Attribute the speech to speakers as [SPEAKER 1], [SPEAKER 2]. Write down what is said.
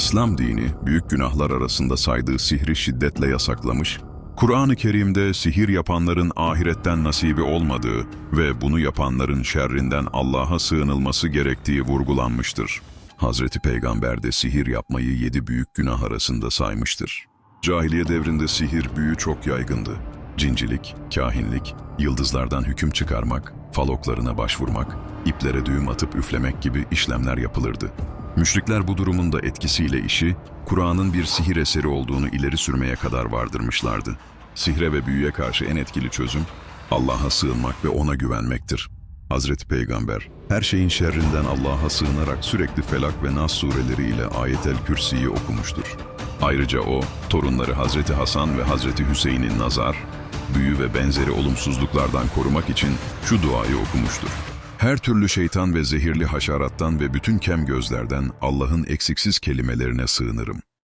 [SPEAKER 1] İslam dini büyük günahlar arasında saydığı sihri şiddetle yasaklamış, Kur'an-ı Kerim'de sihir yapanların ahiretten nasibi olmadığı ve bunu yapanların şerrinden Allah'a sığınılması gerektiği vurgulanmıştır. Hazreti Peygamber de sihir yapmayı yedi büyük günah arasında saymıştır. Cahiliye devrinde sihir büyü çok yaygındı. Cincilik, kahinlik, yıldızlardan hüküm çıkarmak, faloklarına başvurmak, iplere düğüm atıp üflemek gibi işlemler yapılırdı. Müşrikler bu durumun da etkisiyle işi, Kur'an'ın bir sihir eseri olduğunu ileri sürmeye kadar vardırmışlardı. Sihre ve büyüye karşı en etkili çözüm, Allah'a sığınmak ve O'na güvenmektir. Hazreti Peygamber, her şeyin şerrinden Allah'a sığınarak sürekli Felak ve Nas sureleriyle Ayet-el Kürsi'yi okumuştur. Ayrıca o, torunları Hazreti Hasan ve Hazreti Hüseyin'in nazar, büyü ve benzeri olumsuzluklardan korumak için şu duayı okumuştur. Her türlü şeytan ve zehirli haşerattan ve bütün kem gözlerden Allah'ın eksiksiz kelimelerine sığınırım.